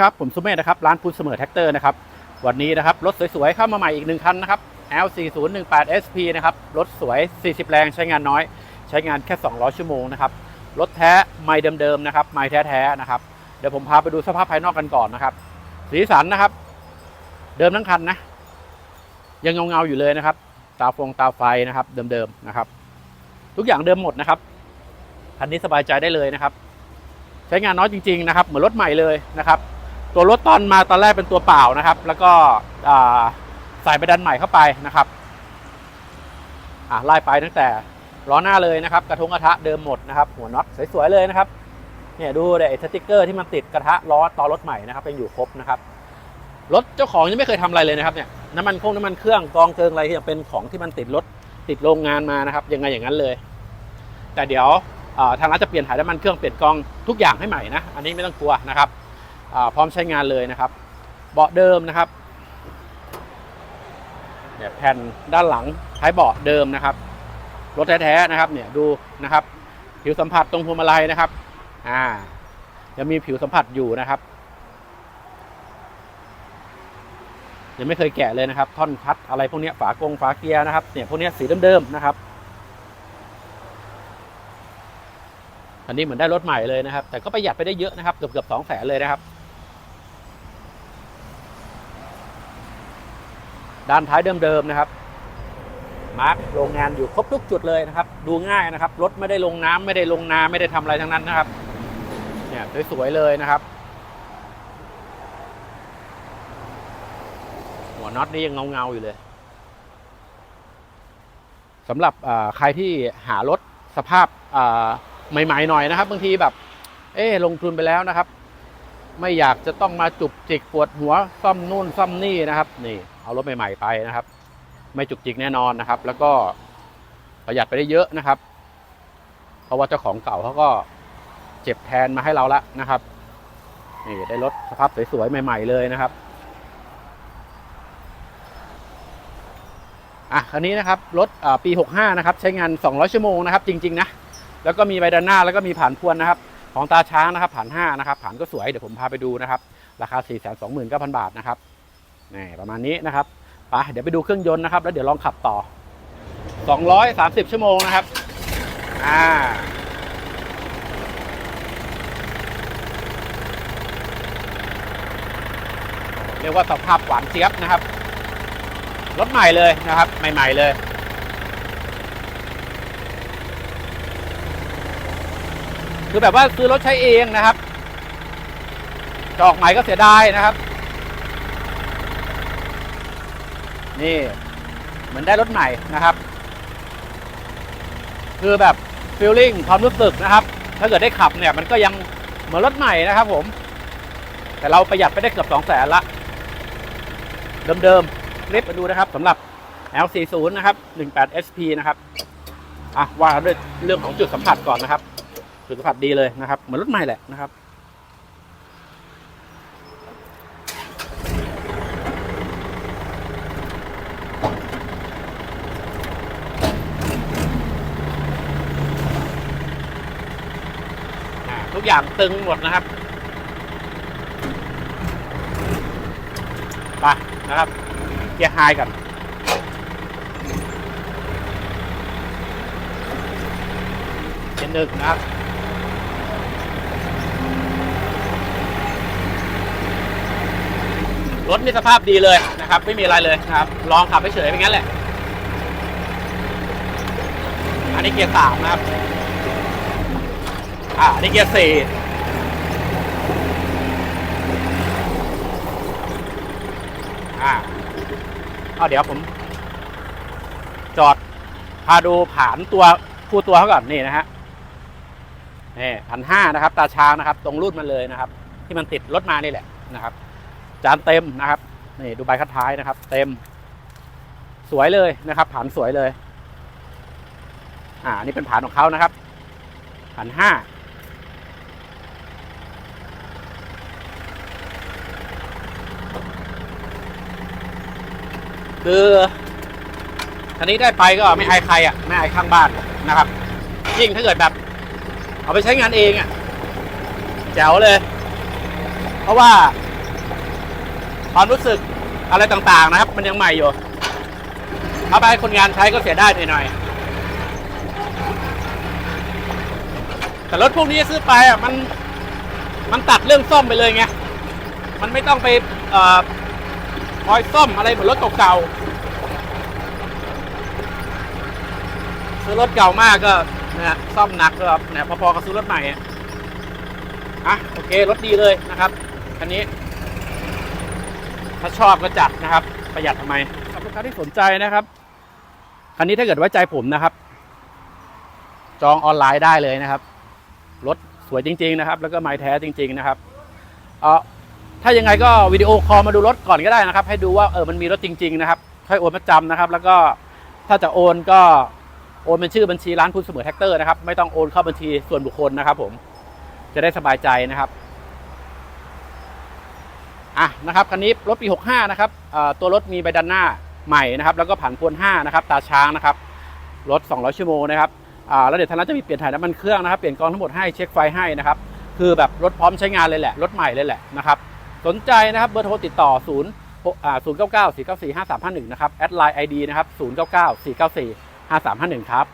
ครับผมสุเมธนะครับร้านพุทธเสมอแท็กเตอร์นะครับวันนี้นะครับรถสวยๆเข้ามาใหม่อีกหนึ่งคันนะครับ L4018 SP นะครับรถสวย 40 แรงใช้งานน้อย ใช้งานแค่ 200 ชั่วโมงนะครับรถแท้ไม่เดิมๆนะครับไม่แท้ๆนะครับเดี๋ยวผมพาไปดูสภาพภายนอกกันก่อนนะครับ สีสันนะครับ เดิมทั้งคันนะ ยังเงาๆอยู่เลยนะครับ ตาฟงตาไฟนะครับ เดิมๆนะครับ ทุกอย่างเดิมหมดนะครับคันนี้สบายใจได้เลยนะครับ ใช้งานน้อยจริง ๆ นะครับ เหมือนรถใหม่เลยนะครับ ตัวรถตอนมาตอนแรกเป็นตัวเปล่านะครับ แล้วก็ใส่ไปดันใหม่เข้าไปนะครับอ่าไล่ไปตั้งแต่ล้อหน้าเลยนะครับ กระทงกระทะเดิมหมดนะครับ หัวน็อตสวยๆเลยนะครับเนี่ยดูเดี๋ยวไอ้สติกเกอร์ที่มันติดกระทะล้อต่อรถใหม่นะครับยังอยู่ครบนะครับรถเจ้าของยังไม่เคยทำอะไรเลยนะครับเนี่ยน้ำมันคงน้ำมันเครื่องกองเกิงอะไรที่เป็นของที่มันติดรถติดโรงงานมานะครับยังไงอย่างนั้นเลย แต่เดี๋ยวทางร้านจะเปลี่ยนถ่ายน้ำมันเครื่องเปลี่ยนกองทุกอย่างให้ใหม่นะ อันนี้ไม่ต้องกลัวนะครับ พร้อมใช้งานเลยนะครับ เบาะเดิมนะครับเนี่ยแผ่นด้านหลังท้ายเบาะเดิมนะครับรถแท้ๆนะครับเนี่ยดูนะครับผิวสัมผัสตรงพวงมาลัยนะครับอ่ายังมีผิวสัมผัสอยู่นะครับยังไม่เคยแกะเลยนะครับ ท่อนพัดอะไรพวกนี้ฝากงฝาเกียร์นะครับเนี่ยพวกนี้สีเดิมๆนะครับอันนี้เหมือนได้รถใหม่เลยนะครับ แต่ก็ประหยัดไปได้เยอะนะครับเกือบเกือบสองแสนเลยนะครับ ด้านท้ายเดิมๆนะครับ มาร์กโรงงานอยู่ครบทุกจุดเลยนะครับ ดูง่ายนะครับ รถไม่ได้ลงน้ำไม่ได้ลงนาไม่ได้ทำอะไรทั้งนั้นนะครับ เนี่ยสวยๆเลยนะครับ หัวน็อตนี่ยังเงาๆอยู่เลยสำหรับใครที่หารถสภาพใหม่ๆหน่อยนะครับบางทีแบบ เอ๊ะลงทุนไปแล้วนะครับ ไม่อยากจะต้องมาจุกจิกปวดหัวซ่อมนู่นซ่อมนี่นะครับ นี่ เอารถใหม่ๆไปนะครับ ไม่จุกจิกแน่นอนนะครับ แล้วก็ประหยัดไปได้เยอะนะครับ เพราะว่าเจ้าของเก่าเขาก็เจ็บแทนมาให้เราละนะครับนี่ได้รถสภาพสวยๆใหม่ ๆ เลยนะครับอะคันนี้นะครับรถปี 65 นะครับ ใช้งาน 200 ชั่วโมงนะครับ จริง ๆ นะ แล้วก็มีใบด้านหน้าแล้วก็มีผ่านพวนนะครับ ของตาช้างนะครับผ่าน5นะครับผ่านก็สวยเดี๋ยวผมพาไปดูนะครับ ราคา 4 2 9 0 0 0 บาทนะครับนี่ประมาณนี้นะครับไปเดี๋ยวไปดูเครื่องยนต์นะครับ แล้วเดี๋ยวลองขับต่อ 230 ชั่วโมงนะครับอ่าเรียกว่าสภาพหวานเจี๊ยบนะครับรถใหม่เลยนะครับ ใหม่ ๆ เลย คือแบบว่าซื้อรถใช้เองนะครับจอกใหม่ก็เสียดายนะครับ นี่เหมือนได้รถใหม่นะครับ คือแบบฟีลลิ่งความรู้สึกนะครับ ถ้าเกิดได้ขับเนี่ย มันก็ยังเหมือนรถใหม่นะครับผม แต่เราประหยัดไปได้เกือบสองแสนละ เดิมๆรีบมาดูนะครับสำหรับ L40 นะครับ 18 SP นะครับ อะว่าด้วยเรื่องของจุดสัมผัสก่อนนะครับ สัมผัสดีเลยนะครับ เหมือนรถใหม่แหละนะครับทุกอย่างตึงหมดนะครับไปนะครับเกียร์ไฮกันเกียร์หนึ่งนะครับ รถนี่สภาพดีเลยนะครับ ไม่มีอะไรเลยนะครับ ลองขับไปเฉยๆเป็นงั้นแหละ อันนี้เกียร์สามนะครับ อ่าอันนี้เกียร์สี่อ่าเอาเดี๋ยวผม จอดพาดูผานตัวคู่ตัวเขาก่อนนี่นะฮะนี่พันห้านะครับ ตาช้างนะครับ ตรงรุ่นมันเลยนะครับ ที่มันติดรถมานี่แหละนะครับ จานเต็มนะครับนี่ดูใบคัดท้ายนะครับ เต็ม สวยเลยนะครับผานสวยเลย อ่านี่เป็นผานของเขานะครับพันห้าคือคันนี้ได้ไปก็ไม่อายใครอะไม่อายข้างบ้านนะครับยิ่งถ้าเกิดแบบ เอาไปใช้งานเองอะแจ๋วเลย เพราะว่า ความรู้สึกอะไรต่างๆนะครับ มันยังใหม่อยู่เอาไปให้คนงานใช้ก็เสียได้หน่อยๆแต่รถพวกนี้ซื้อไปอะมันมันตัดเรื่องซ่อมไปเลยไงมันไม่ต้องไปเอ่อคอยซ่อมอะไรเหมือนรถเก่าๆซื้อรถเก่ามากก็นะซ่อมหนักก็เนี่ยพอๆกับซื้อรถใหม่อะอะโอเครถดีเลยนะครับคันนี้ ถ้าชอบก็จัดนะครับ ประหยัดทำไมสำหรับลูกค้าที่สนใจนะครับ คันนี้ถ้าเกิดไว้ใจผมนะครับ จองออนไลน์ได้เลยนะครับ รถสวยจริง ๆ นะครับ แล้วก็ไม้แท้จริง ๆ นะครับ เออถ้ายังไงก็วิดีโอคอลมาดูรถก่อนก็ได้นะครับ ให้ดูว่าเออมันมีรถจริง ๆ นะครับค่อยโอนมาจำนะครับ แล้วก็ถ้าจะโอนก็โอนเป็นชื่อบัญชีร้านพูนเสมอแท็กเตอร์นะครับ ไม่ต้องโอนเข้าบัญชีส่วนบุคคลนะครับ ผมจะได้สบายใจนะครับ อะนะครับคันนี้รถปี 65 นะครับตัวรถมีใบดันหน้าใหม่นะครับแล้วก็ผันพวน5นะครับตาช้างนะครับรถ 200 ชั่วโมงนะครับอ่าแล้วเดี๋ยวทางร้านจะมีเปลี่ยนถ่ายน้ำมันเครื่องนะครับเปลี่ยนกองทั้งหมดให้เช็คไฟให้นะครับคือแบบรถพร้อมใช้งานเลยแหละรถใหม่เลยแหละนะครับสนใจนะครับเบอร์โทรติดต่อ0อ่า099 494 5351 นะครับแอดไลน์ ID นะครับ 099 494 5351 ครับ